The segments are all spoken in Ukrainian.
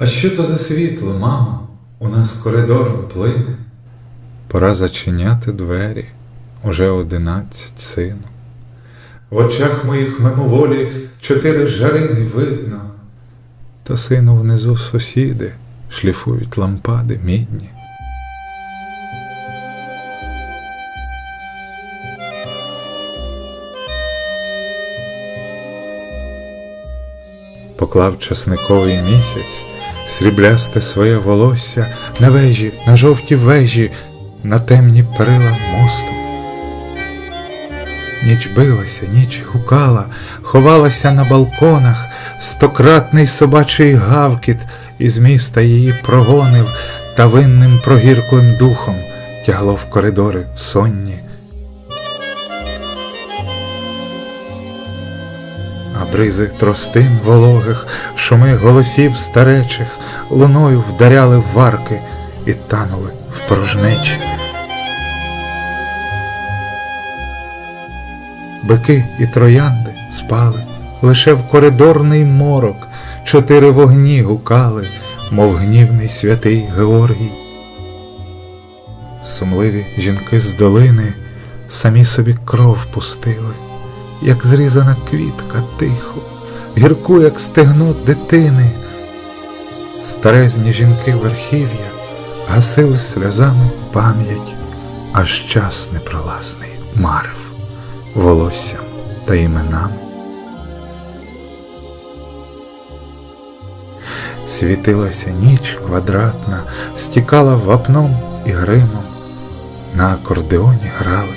А що то за світло, мамо, у нас коридором плине? Пора зачиняти двері, уже одинадцять, сину. В очах моїх мимоволі чотири жарини видно. То сину внизу сусіди шліфують лампади мідні. Поклав часниковий місяць, сріблясте своє волосся на вежі, на жовті вежі, на темні перила мосту. Ніч билася, ніч гукала, ховалася на балконах, стократний собачий гавкіт із міста її прогонив та винним прогірклим духом тягло в коридори сонні. Бризи тростин вологих, шуми голосів старечих, луною вдаряли в варки і танули в порожнечі. Бики і троянди спали, лише в коридорний морок чотири вогні гукали, мов гнівний святий Георгій. Сумливі жінки з долини самі собі кров пустили, як зрізана квітка тихо, гірку, як стегно дитини. Старезні жінки верхів'я гасили сльозами пам'ять, аж час непролазний марив волоссям та іменами. Світилася ніч квадратна, стікала вапном і гримом, на акордеоні грали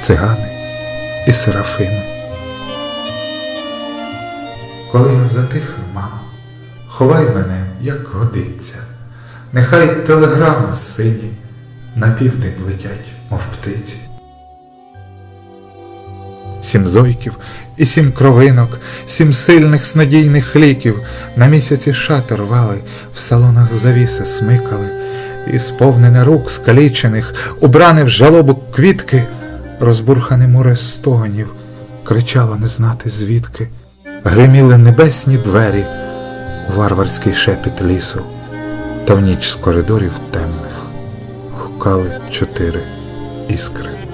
цигани і серафими. Коли я затихну, мамо, ховай мене, як годиться, нехай телеграми сині на південь летять, мов птиці. Сім зойків і сім кровинок, сім сильних снадійних ліків на місяці шати рвали, в салонах завіси смикали, і сповнене рук скалічених, убране в жалобу квітки, розбурхане море стогонів, кричало не знати звідки, гриміли небесні двері, варварський шепіт лісу, та в ніч з коридорів темних гукали чотири іскри.